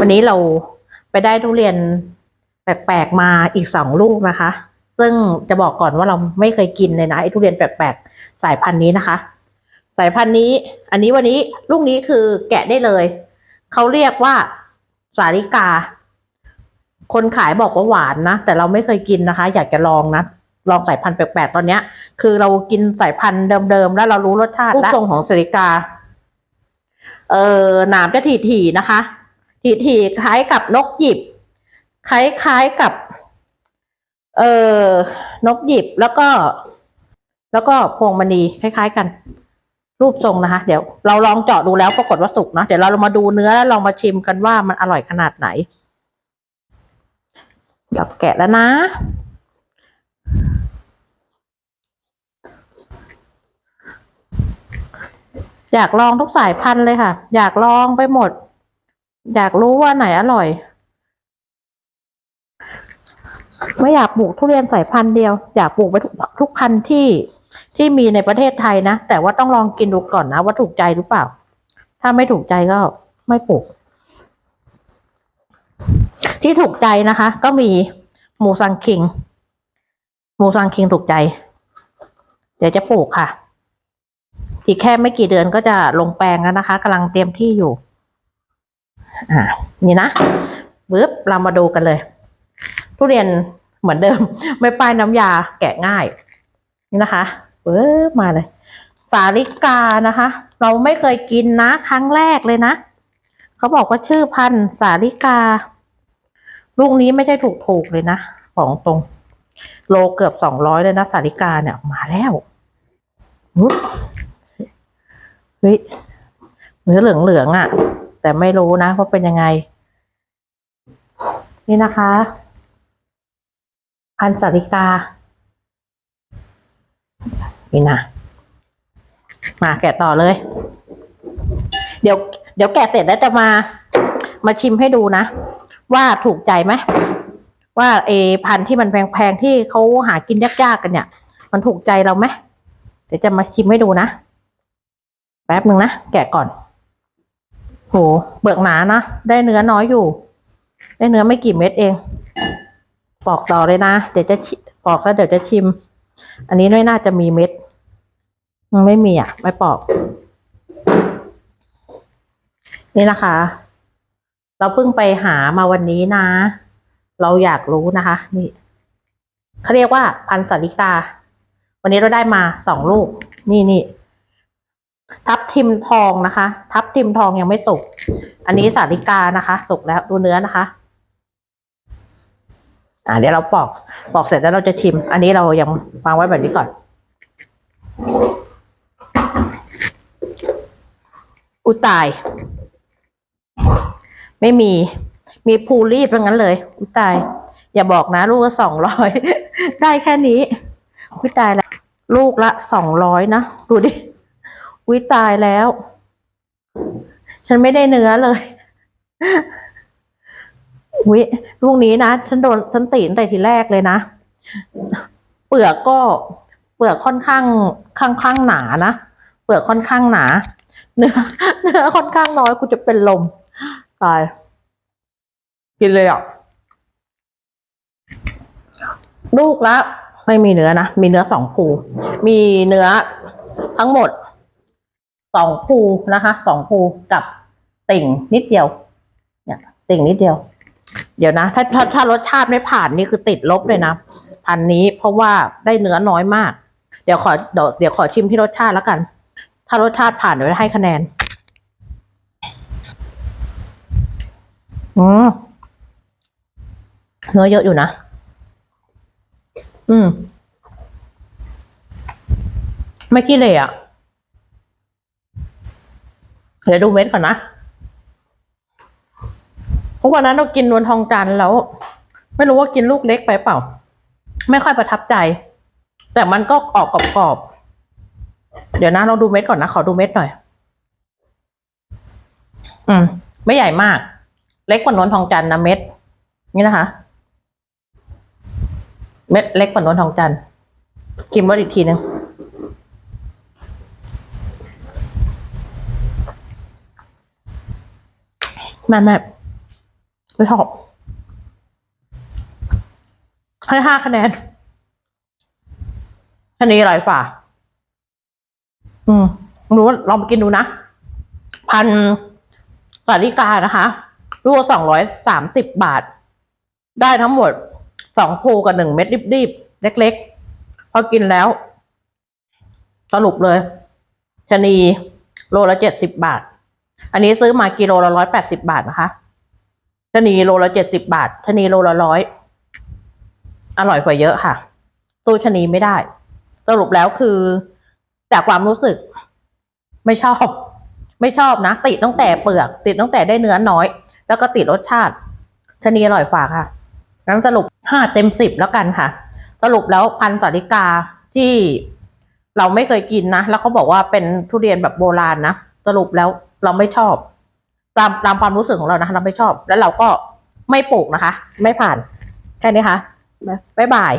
วันนี้เราไปได้ทุเรียนแปลกๆมาอีกสองลูกนะคะ ซึ่งจะบอกก่อนว่าเราไม่เคยกินเลยนะไอ้ทุเรียนแปลกๆสายพันธุ์นี้นะคะ สายพันธุ์นี้ อันนี้วันนี้ลูกนี้คือแกะได้เลยเขาเรียกว่าสาลิกา คนขายบอกว่าหวานนะแต่เราไม่เคยกินนะคะ อยากจะลองนะลองสายพันธุ์แปลกๆตอนเนี้ย คือเรากินสายพันธุ์เดิมๆแล้วเรารู้รสชาติรูปทรงของสาลิกา เออหนามจะถี่ๆนะคะ ถี่ๆคล้ายกับนกหยิบ คล้ายๆกับ เออนกหยิบแล้วก็ แล้วก็พวงมณีคล้าย ๆ กัน รูปทรงนะคะ เดี๋ยวเราลองเจาะดูแล้วปรากฏว่าสุกนะเดี๋ยวเรามาดูเนื้อแล้วลองมาชิมกันว่ามันอร่อยขนาดไหนเดี๋ยวแกะแล้วนะอยากลองทุกสายพันธุ์เลยค่ะ อยากลองไปหมด อยากรู้ว่าไหนอร่อย ไม่อยากปลูกทุเรียนสายพันธุ์เดียว อยากปลูกไปทุกทุกพันธุ์ที่ที่มีในประเทศไทยนะ แต่ว่าต้องลองกินดูก่อนนะ ว่าถูกใจหรือเปล่า ถ้าไม่ถูกใจก็ไม่ปลูก ที่ถูกใจนะคะ ก็มีหมูซังคิง หมูซังคิงถูกใจ เดี๋ยวจะปลูกค่ะ อีกแค่ไม่กี่เดือนก็จะลงแปลงแล้วนะคะกำลังเตรียมที่อยู่ อ่านี่นะปึ๊บเรามาดูกันเลย ทุเรียนเหมือนเดิม ไม่ป้ายน้ำยาแกะง่ายนี่นะคะปึ๊บมาเลย สาลิกานะคะ เราไม่เคยกินนะ ครั้งแรกเลยนะเขาบอกว่าชื่อพันธุ์สาลิกา ลูกนี้ไม่ใช่ถูกถูกๆเลยนะของตรง โลเกือบสองร้อยเลยนะสาลิกาเนี่ยมาแล้วเฮ้ยเนื้อเหลืองเหลืองๆอะ่ะ แต่ไม่รู้นะว่าเป็นยังไง นี่นะคะ พันสาลิกา นี่นะ มาแกะต่อเลย เดี๋ยว เดี๋ยวแกะเสร็จแล้วจะมา มาชิมให้ดูนะ ว่าถูกใจไหมว่าเอพันที่มันแพงๆที่เขาหากินยากๆกันเนี่ย มันถูกใจเราไหมเดี๋ยวจะมาชิมให้ดูนะ แป๊บหนึ่งนะ แกะก่อน โหเบิกหนานะ ได้เนื้อน้อยอยู่ ได้เนื้อไม่กี่เม็ดเอง ปอกต่อเลยนะ เดี๋ยวจะปอกแล้วเดี๋ยวจะชิม อันนี้ไม่น่าจะมีเม็ดมันไม่มีอะ ไม่ปอก นี่นะคะ เราเพิ่งไปหามาวันนี้นะ เราอยากรู้นะคะ นี่เขาเรียกว่าพันธุ์สาลิกา วันนี้เราได้มาสองลูก นี่นี่ทับทิมทองนะคะ ทับ ทิมทองยังไม่สุก อันนี้สาลิกานะคะ สุกแล้วดูเนื้อนะคะ อ่าเดี๋ยวเราปอกปอกเสร็จแล้วเราจะชิม อันนี้เรายังวางไว้แบบนี้ก่อน อุตาย ไม่มี มีภูรีบเป็นงั้นเลย อุตาย อย่าบอกนะ ลูกละสองร้อยได้แค่นี้อุตายแล้วลูกละสองร้อยนะ ดูดิอุตายแล้ว ฉันไม่ได้เนื้อเลยอุ้ยลูกนี้นะฉันโดนฉันตีนแต่ทีแรกเลยนะ เปลือกก็เปลือกค่อนข้างข้างข้างหนานะเปลือกค่อนข้างหนา เนื้อเนื้อค่อนข้างน้อยกูจะเป็นลมตายกินเลยอะลูกละไม่มีเนื้อนะ มีเนื้อสองภูมีเนื้อทั้งหมดสองภูนะคะสองภูกับ ติ่งนิดเดียว เนี่ย ติ่งนิดเดียว เดี๋ยวนะ ถ้าถ้าถ้ารสชาติไม่ผ่านนี่คือติดลบเลยนะพันนี้เพราะว่าได้เนื้อน้อยมาก เดี๋ยวขอเดี๋ยวเดี๋ยวขอชิมที่รสชาติแล้วกัน ถ้ารสชาติผ่านเดี๋ยวให้คะแนน อืมเนื้อเยอะอยู่นะ อืม ไม่ขี้เลยอะ เดี๋ยวดูเม็ดก่อนนะ เพราะวันนั้นเรากินนวลทองจันแล้ว ไม่รู้ว่ากินลูกเล็กไปเปล่า ไม่ค่อยประทับใจ แต่มันก็ออกกรอบๆเดี๋ยวนะลองดูเม็ดก่อนนะขอดูเม็ดหน่อย อืม ไม่ใหญ่มาก เล็กกว่านวลทองจันนะเม็ด นี่นะคะ เม็ดเล็กกว่านวลทองจันกินรสอีกทีหนึ่งแม่แม่ ไม่ชอบ ให้ห้าคะแนน อันนี้อร่อยฝ่า อืมรู้ลองไปกินดูนะ พันสาลิกานะคะรูสองร้อยสามสิบบาท ได้ทั้งหมดสองภูกับหนึ่งเม็ดรีบๆ เล็กๆ พอกินแล้ว สรุปเลยชะนีโลละเจ็ดสิบบาท อันนี้ซื้อมากิโลละร้อยแปดสิบาทนะคะ ชะนีโลละเจ็ดสิบาทชะนีโลละร้อยอร่อยกว่าเยอะค่ะสู้ชะนีไม่ได้ สรุปแล้วคือ จากความรู้สึก ไม่ชอบ ไม่ชอบนะติดตั้งแต่เปลือก ติดตั้งแต่ได้เนื้อน้อย แล้วก็ติดรสชาติชะนีอร่อยฝากค่ะงั้นสรุปห้าเต็มสิบแล้วกันค่ะ สรุปแล้วพันสาลิกาที่เราไม่เคยกินนะ แล้วเขาบอกว่าเป็นทุเรียนแบบโบราณนะ สรุปแล้วเราไม่ชอบ ตามตามความรู้สึกของเรานะเราไม่ชอบ แล้วเราก็ไม่ปลูกนะคะ ไม่ผ่าน แค่นี้ค่ะบ๊ายบาย